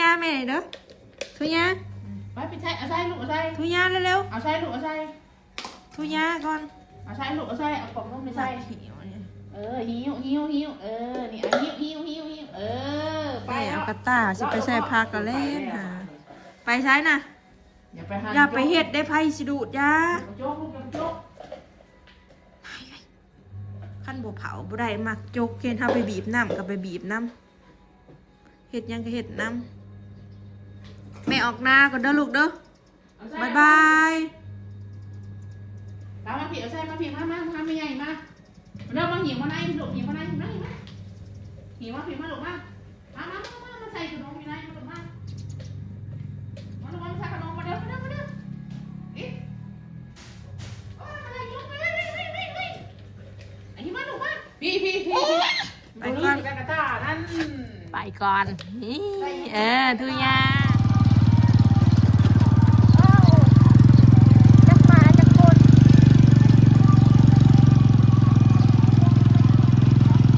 ยาแม่เด้อทุยาไปไปใช้เอาใส่ลูกเอาใส่ทุยาเร็วเอาใส่ลูกเอาใส่ๆทุยาก่อนเอาใส่ลูกเอาใส่เอากล่องนมไปใส่หิวเนี่ยเออหิวหิวหิวเออนี่เอาหิวหิวหิวหิวเออไปไปแล้เอาวกระตาสิไปใส่ผักก็เล่นหาไปใช้น่ะอย่าไปหาอย่าไปเฮ็ดได้ไผสิดูดยาโจกลูกโจกขั้นบ่เผาบ่ได้มักจกเกณฑ์เฮาไปบีบน้ำก็ไปบีบน้ำเฮ็ดหยังก็เฮ็ดน้ำ แม่ออกหน้าก่อนเด้อลูกเด้อเอาใส่บายบายตามมาผิดเอาใส่มาผิดมามามาไม่ใหญ่มาเริ่มมาหิวมาไหนลูกหิวมาไหนหิวมาหิวมาหิวมาผิดมาลูกมามามามามามาใส่ขนมอยู่ไหนมาลูกมามาลูกมาใส่ขนมมาเด้อมาเด้อมาเด้อเอ๊ะโอ้ยอะไรยกมาเลยเฮ้ยเฮ้ยเฮ้ยไอ้หิมาลูกมาพี่พี่พี่ไปก่อนกากาตานั่นไปก่อนเออทุยา จักหมาจักคน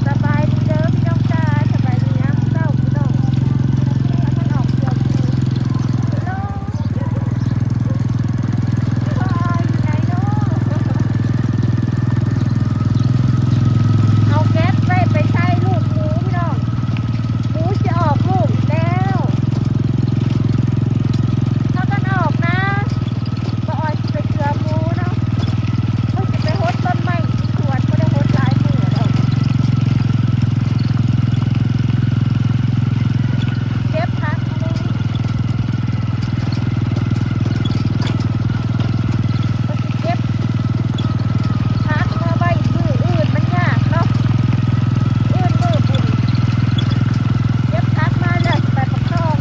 สบายดีเด้อพี่น้องจ้าสบายดีนะเจ้าพี่น้องถ้าท่านออกเที่ยวคือพี่น้องพ่ออยู่ไหนเนาะเอาแก๊สไว้ไปใช้ลูกหมูพี่น้องหมูจะออกลูกอีกแล้วถ้ากันออกนะ ก็ออยสิไปเกลือหมูเนาะเพิ่งจะไปหดต้นไม้ที่สวนก็ได้หดหลายมือแล้วเก็บพักหมูก็สิเก็บพักมาไว้มืออื่นมันยากเนาะอื่นมือบุญเก็บพักมาแล้วสิไปปักทอง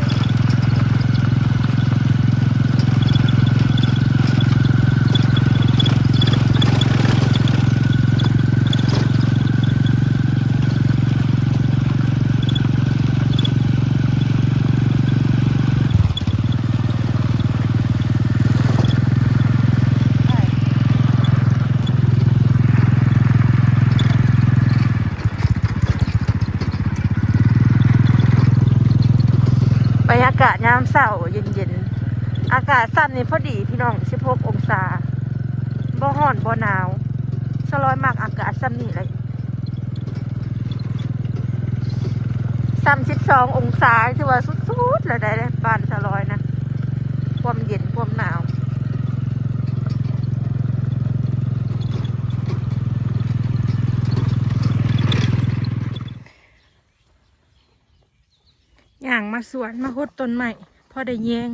อากาศยามเสาร์เย็นๆ อากาศสั้นนี่พอดีพี่น้อง 16 องศา บ่ห้อนบ่หนาวสลอยมากอากาศซ้นนี่เลย32องศาถือว่าสุดๆแล้วได้เลยบ้านสลอยนะ ความเย็นความหนาว อย่างมาสวนมาหดต้นใหม่พอได้แยง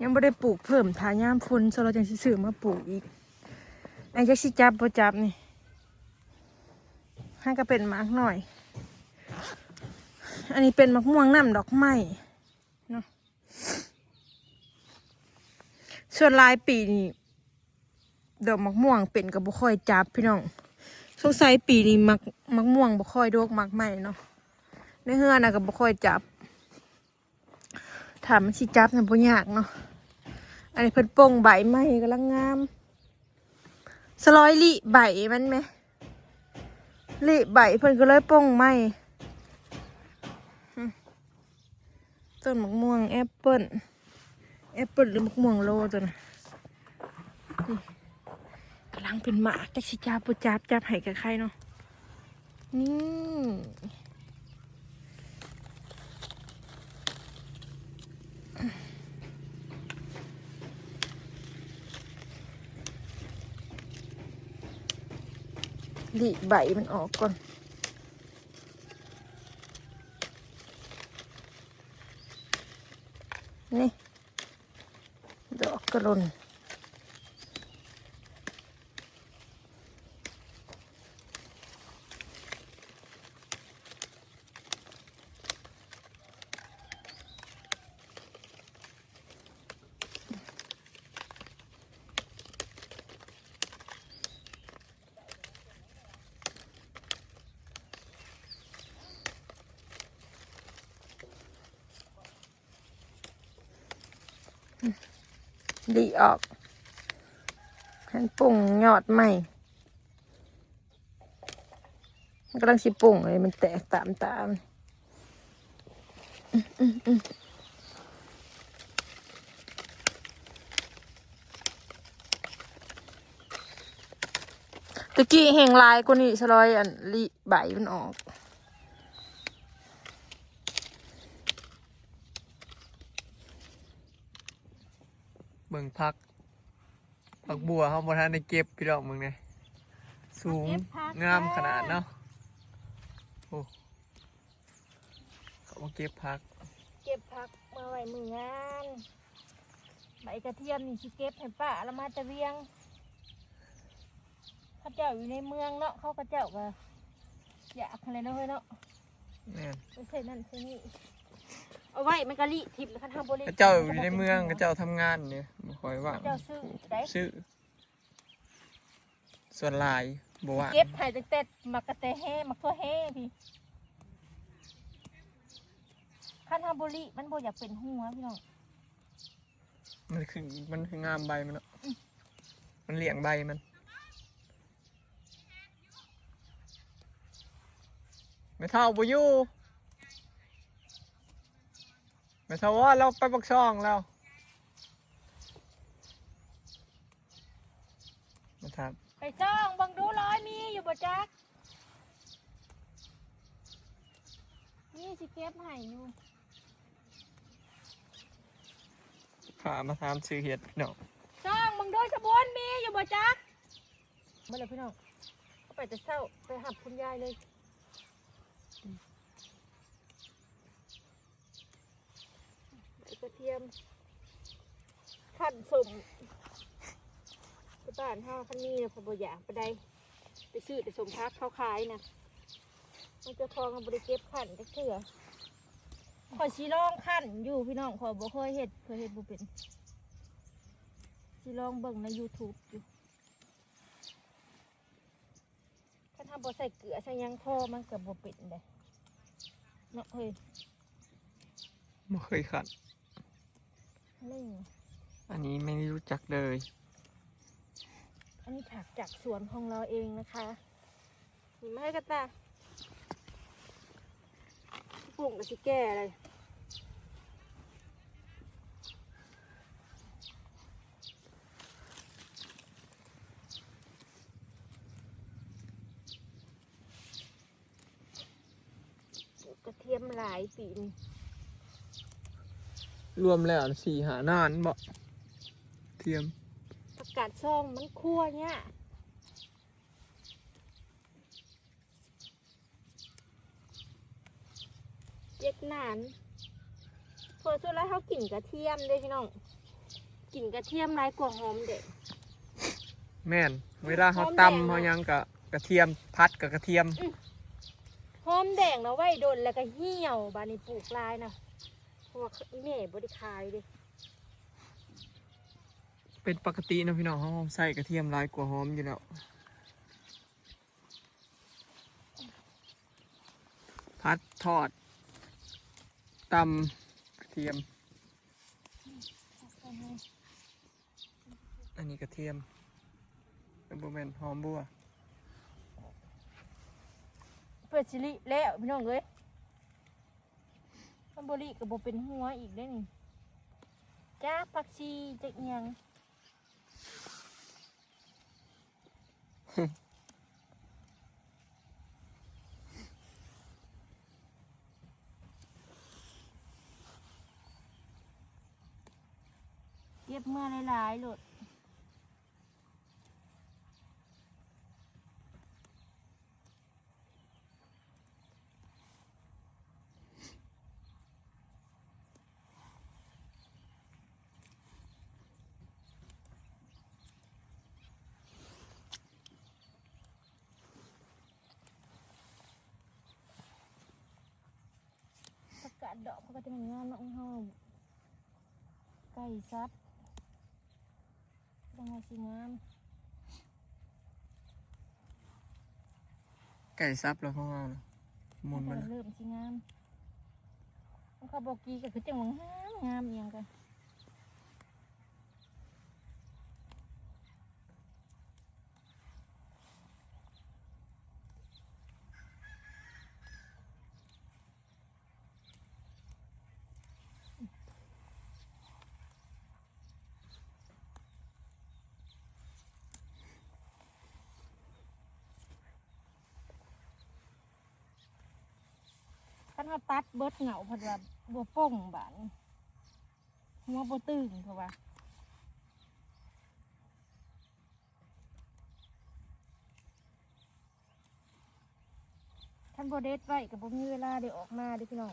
ยังไม่ได้ปลูกเพิ่มถายามฝนสเราจังสิซื้อมาปลูกอีกไอ้จักสิจับบ่จับนี่ให้ก็เป็นมากหน่อย อันนี้เป็นมะม่วงน้ำดอกไม้เนาะส่วนลายปีนี่ดอกมะม่วงเป็นกับบุค่อยจับพี่น้อง สงสัยปีนี้มักมะม่วงบุค่อยโดกมักใหม่เนาะ เฮือนะก็บ่ค่อยจับถามมันสิจับน่ะบ่ยากเนาะอันนี้เพิ่นโป่งใบไม้กำลังงาม สลอยลิใบมันไหมลิใบเพิ่นก็เลยโป่งไม้ต้นมะม่วงแอปเปิ้ลแอปเปิ้ลหรือมะม่วงโลตัวน่ะกำลังเป็นหมาจักสิจับบ่จับจับให้กับใครเนาะนี่ หลีใบมันออกก่อนนี่ ดอกกระลน หลีออกหันปุ่งยอดใหม่ มันกำลังสิปุ่งเลยมันแตกตามตามตะกี้แห่งลายกว่านี้ชะลอยอันลิใบมันออก เบิ่งพักผักบัวเขาบ่ทันได้เก็บพี่ดอกมึงเนี่ยสูงงามขนาดเนาะโอ้เขามาเก็บพัก เก็บผักมาไว้มืองานใบกระเทียมนี่สิเก็บให้ป้าแล้วมาตะเวียงเข้าเจ้าอยู่ในเมืองเนาะเขาก็เจ้าก็อยากอะไรเนาะเฮ้ยเนาะแม่นไปใส่นั่นใส่นี่ เอาไว้มันก็ลิทิพย์แล้วคันทำบริกระเจ้าอยู่ในเมืองกระเจ้าทำงานเนี่ยบ่ค่อยว่างเจ้าซื้อได้ ซื้อส่วนหลายบ่ว่างเก็บให้ตั้งแต่มักกะเตแห่มักทั่วแห่พี่คันทำบริมันบ่อยากเป็นหัวพี่น้องมันคือมันคืองามใบมันเนาะมันเลี้ยงใบมัน ไม่เท่าบ่อยู่ ไม่เท่าว่าเราไปปักช่องแล้วมาถามไปซ่องเบังดูร้อยมีอยู่บ่จักนี่สิเก็บให้อยู่พามาถามซื้อเห็ดพี่น้องซ่องเบังดูสะบนมีอยู่บ่จักเมื่อไรพี่น้องก็ไปแต่เช้าไปหับคุณยายเลยใบ กระเทียมขั้นสมปบ้านห้าคันนี้นะพอบ่อยากไปได้ไปซื้อแต่สมพักเขาขายนะมันจะคลองบริเก็บขั้นจะเถื่อขอชีลองขั้นอยู่พี่น้องขอบ่เคยเห็ดเคยเห็ดบ่เป็นชีลองเบิ่งใน YouTube อยู่ถ้าทำบ่ใส่เกลือใส่ยังท่อมันเกือบบ่เป็นเลยเนาะเฮ้ยไม่เคยขั ดนี่อันนี้ไม่ได้รู้จักเลย อันนี้ผักจากสวนของเราเองนะคะมีมาให้กันตาปลูกกับสิแก่เลยปลูกกระเทียมหลายปีนี่ รวมแล้วสี่หานานบ่เทียมผักกาดซ่องมันคั่วเนี่ยเย็ดนานพอสุดแล้วเขากลิ่นกระเทียมเด้พี่น้องกลิ่นกระเทียมหลายกว่าหอมเด็ก แม่น เวลาเขาหอมแดงตำเนอะเขายังกะกระเทียมพัดกับกระเทียม หอมแดงนะไว้โดนแล้วก็เหี่ยวบานี้ปลูกหลายนะเพ ราะว่าอีแม่บริขายเด้เป็นปกติเนาะพี่น้องเขาใส่กระเทียมหลายกว่าหอมอยู่แล้วพัดทอดตำกระเทียม อันนี้กระเทียมเป็นโบแมนหอมบัว เปิดชิลิแล้วพี่น้องเอ้ย มันบริกับบเป็นหัวอีกได้นี่จ้าผักชีจะเอียงเก็บเมื่อหลายๆหลด ป ระกาศดอกเขาก็จะเป็นงานน้องเฮาไก่ซับยังไงสิงามไก่ซับแล้วของเราเนาะหมุนมัมันนเริ่มสิงามมันเขาบอกกีก็คือจังหวะงามงามเอียงกัน คันเขาตัดเบิดเหงาเพอดว่าบัวป่งบานหัวบัตึงเพราะว่าท่านบเดสไว้กับบ่มีเวลาเดี๋ยวออกมาเดิพี่น้อง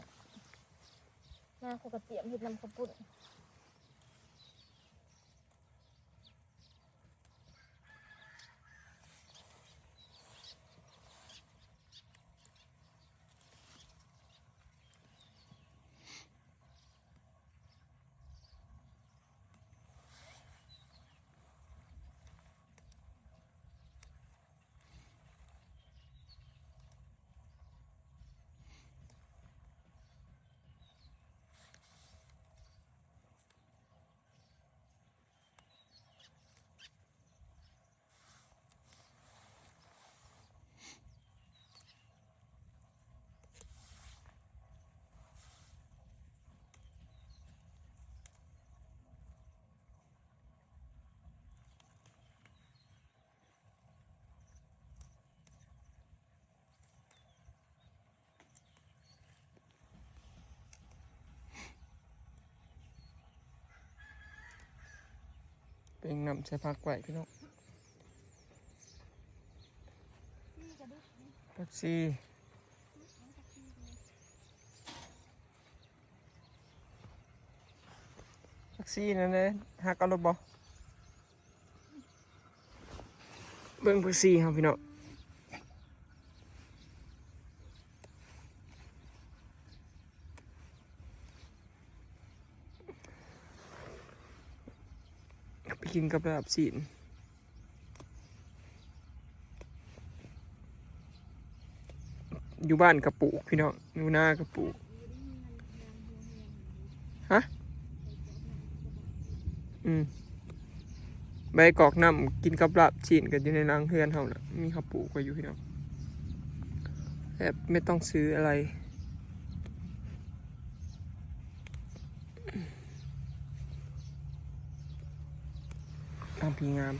มาขาก็เตียมเห็ดนำข้าวปุ้น เป็นนำใช้พักไว้พี่น้องแท็กซี่แท็กซี่นั่นเลยหักเอารถบ่เบิ่งแท็กซี่ครับพี่น้อง กินกับแบบสีนอยู่บ้านกระปุกพี่น้องอยู่หน้ากระปุกฮะ อืม ใบกอกน้ำกินกับลาบจีนกันอยู่ในรังเฮือนเขาน่ะมีข้าวปลูกไว้อยู่พี่น้องแบบไม่ต้องซื้ออะไร งามพีงาม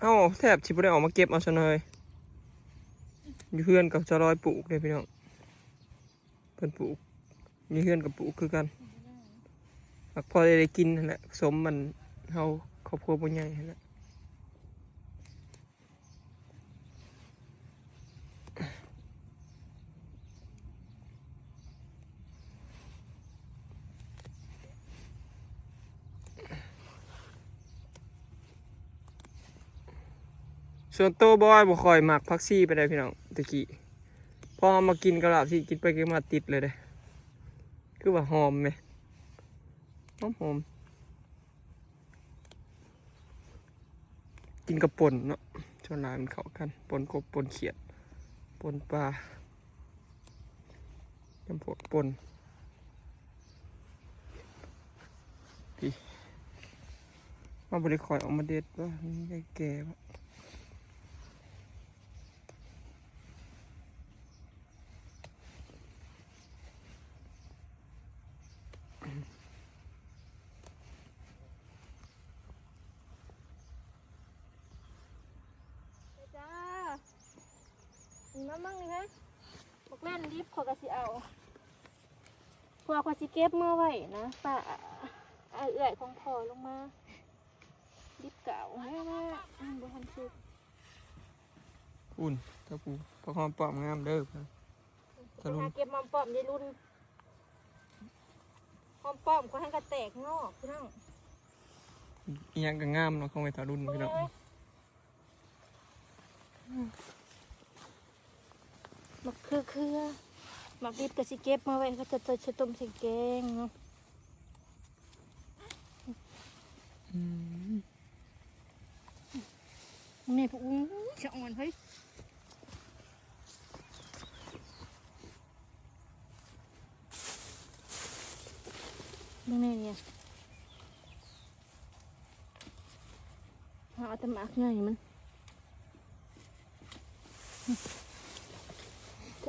เอ้าแทบชิบได้ออกมาเก็บเอาซะเลยอยู่เพื่อนกับจะรอยปลูกเลยพี่น้องเพื่อนปลูกอยู่เพื่อนกับปลูกคือกันพอได้กินนั่นแหละสมมันเฮาครอบครัวบ่ใหญ่นั่นแหละ ส่วนตัวบอยบ่ค่อยมักพักซี่ไปได้พี่น้องตะกี้พอเอามากินกระลาบสิกินไปกินมาติดเลยเด้คือว่าหอมไหมหอมหอมกินกับป่นเนาะชวนหลายมันเข้ากันปนกบปนเขียดปนปลาจำพวกปนพี่มาบริคอยออกมาเด็ดว่ามันได้แก่วะ จ้า มามั่งนี่ฮะบอกเล่นดิบขอยกระสิเอาพวกขอยสิเก็บเมื่อไว้นะป้าเอาเอื่อยของพอลงมาดิบเก่าแม่แม่อืมบ่ทันสุกอุ่นถ้าปูประคองปอมงามเด้อครับไปหาเก็บมอมป้อมยายรุ่นมอมป้อมเขาให้กระแตกงอกพี่น้องอีหยังก็งามเนาะของไอ้ตารุ่นพี่น้อง มักคือคือมักดิบกระสิเก็บมาไว้ก็จะจะจะต้มใส่แกงเนาะอืมนี่พวกอู้จะอ่อนเฮ้ยมึงนี่เนี่ยเอาแต่หมากใหญ่มันจะ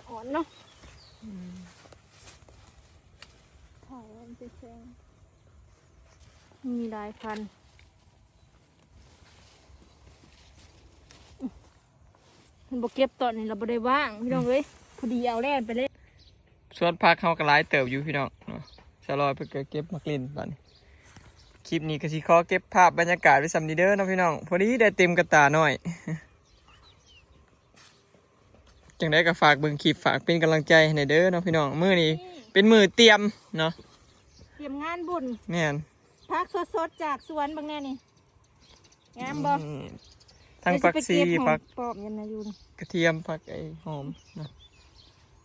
อ่อนเนาะถ่ายมันไปแซงมีหลายพันมันบ่เก็บตอนนี้เราบ่ได้ว่างพี่น้องเอ้ยพอดีเอาแล่นไปเลยสวนพักเขาก็หลายเติบอยู่พี่น้องเนาะชะลอยไปเก็บเก็บมักลินบัดนี้คลิปนี้ก็สิขอเก็บภาพบรรยากาศไว้สำนีเด้อเนาะพี่น้อง พอดีได้เต็มกระตาหน่อย จังได้ก็ฝากเบิ่งคลิปฝากเป็นกำลังใจให้เด้อเนาะพี่น้องมื้อนี้เป็นมือเตรียมเนาะเตรียมงานบุญแม่นพักสดๆจากสวนบางแน่นี่งามบ่นี่ทั้งผักซีเดี๋ยวสิไปเบหอมผักปอบยันนายุนกระเทียมผักไอ้หอมเนาะ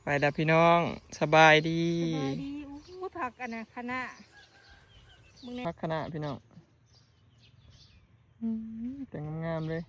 ไปดับพี่น้องสบายดีสบายดีอู้ผักอันน่ะคณะมึงเนี่ย พักคณะพี่น้องอืมแต่งงามๆเลย